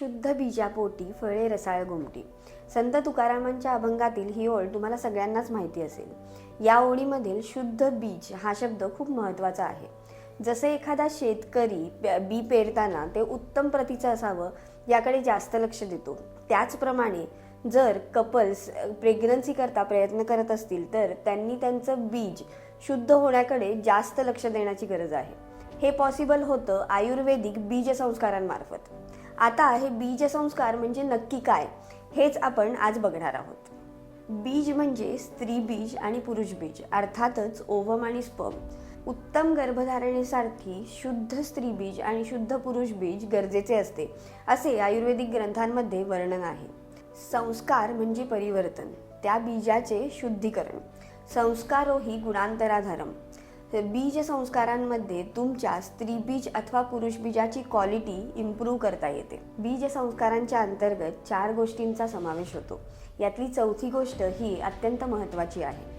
शुद्ध बीजापोटी फळे रसाळ गुमटी. संत तुकारामांच्या अभंगातील ही ओळ तुम्हाला सगळ्यांनाच माहिती असेल. या ओळीमधील शुद्ध बीज हा शब्द खूप महत्त्वाचा आहे. जसे एखादा शेतकरी बी पेरताना ते उत्तम प्रतीचं असावं याकडे जास्त लक्ष देतो. त्याचप्रमाणे जर कपल्स प्रेग्नन्सी करता प्रयत्न करत असतील तर त्यांनी त्यांचं बीज शुद्ध होण्याकडे जास्त लक्ष देण्याची गरज आहे. हे पॉसिबल होतं आयुर्वेदिक बीजसंस्कारांमार्फत. आता हे बीजसंस्कार म्हणजे नक्की काय? हेच आपण आज बघणार आहोत. बीज म्हणजे स्त्री बीज आणि पुरुष बीज अर्थातच ओवम आणि स्पर्म उत्तम गर्भधारणेसाठी शुद्ध स्त्री बीज आणि शुद्ध पुरुष बीज गरजेचे असते असे आयुर्वेदिक ग्रंथांमध्ये वर्णन आहे. संस्कार म्हणजे परिवर्तन त्या बीजाचे शुद्धीकरण. संस्कारो ही गुणांतराधारम. बीज संस्कारांमध्ये तुमच्या स्त्री बीज अथवा पुरुष बीजाची क्वालिटी इम्प्रूव्ह करता येते. बीज संस्कारांच्या अंतर्गत चार गोष्टींचा समावेश होतो. यातली चौथी गोष्ट ही अत्यंत महत्त्वाची आहे.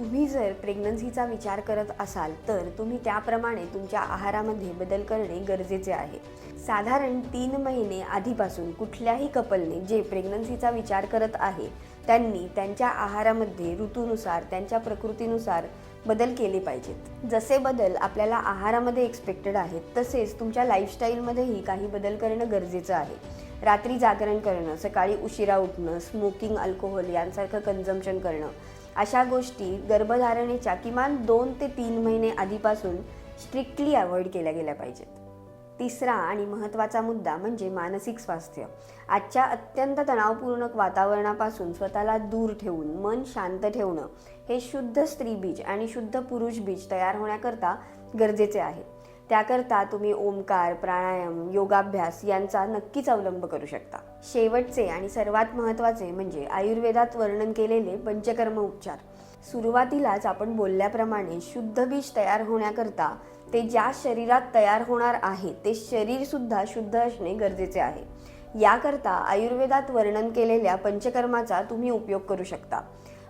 तुम्ही जर प्रेग्नन्सीचा विचार करत असाल तर तुम्ही त्याप्रमाणे तुमच्या आहारामध्ये बदल करणे गरजेचे आहे. साधारण तीन महिने आधीपासून कुठल्याही कपलने जे प्रेग्नन्सीचा विचार करत आहे त्यांनी त्यांच्या आहारामध्ये ऋतूनुसार त्यांच्या प्रकृतीनुसार बदल केले पाहिजेत. जसे बदल आपल्याला आहारामध्ये एक्सपेक्टेड आहेत तसेच तुमच्या लाईफस्टाईलमध्येही काही बदल करणं गरजेचं आहे. रात्री जागरण करणं सकाळी उशिरा उठणं स्मोकिंग अल्कोहोल यांसारखं कन्झम्पशन करणं अशा गोष्टी गर्भधारणेच्या किमान दोन ते तीन महिने आधीपासून स्ट्रिक्टली अवॉइड केल्या गेल्या पाहिजेत. तिसरा आणि महत्त्वाचा मुद्दा म्हणजे मानसिक स्वास्थ्य. आजच्या अत्यंत तणावपूर्ण वातावरणापासून स्वतःला दूर ठेवून मन शांत ठेवणं हे शुद्ध स्त्री बीज आणि शुद्ध पुरुष बीज तयार होण्याकरता गरजेचे आहे. त्याकरता तुम्ही ओमकार प्राणायाम योगाभ्यास यांचा नक्कीच अवलंब करू शकता. शेवटचे आणि सर्वात महत्त्वाचे म्हणजे आयुर्वेदात वर्णन केलेले पंचकर्म उपचार. सुरुवातीलाच आपण बोलल्याप्रमाणे शुद्ध बीज तयार होण्याकरता ते ज्या शरीरात तयार होणार आहे ते शरीर सुद्धा शुद्ध असणे गरजेचे आहे. याकरता आयुर्वेदात वर्णन केलेल्या पंचकर्माचा तुम्ही उपयोग करू शकता.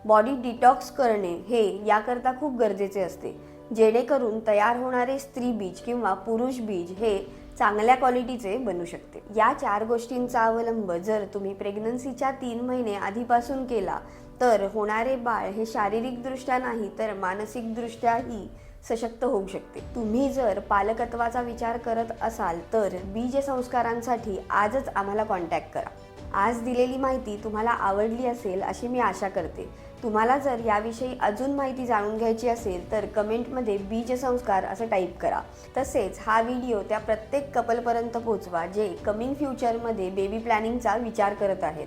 बॉडी डिटॉक्स करणे हे याकरता खूप गरजेचे असते. जेणेकरून तयार होणारे स्त्री बीज किंवा पुरुष बीज हे चांगल्या क्वालिटीचे बनू शकते. या चार गोष्टींचा अवलंब जर तुम्ही प्रेग्नन्सीच्या तीन महिने आधीपासून केला तर होणारे बाळ हे शारीरिकदृष्ट्या नाही तर मानसिकदृष्ट्याही सशक्त होऊ शकते. तुम्ही जर पालकत्वाचा विचार करत असाल तर बीज संस्कारांसाठी आजच आम्हाला कॉन्टॅक्ट करा. आज दिलेली माहिती तुम्हाला आवडली असेल अशी मी आशा करते. तुम्हाला जर याविषयी अजून माहिती जाणून घ्यायची असेल तर कमेंटमध्ये बीज संस्कार असं टाईप करा. तसेच हा व्हिडिओ त्या प्रत्येक कपलपर्यंत पोहोचवा जे कमिंग फ्युचरमध्ये बेबी प्लॅनिंगचा विचार करत आहेत.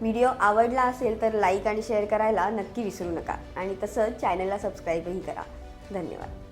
व्हिडिओ आवडला असेल तर लाईक आणि शेअर करायला नक्की विसरू नका. आणि तसंच चॅनलला सबस्क्राईबही करा. धन्यवाद.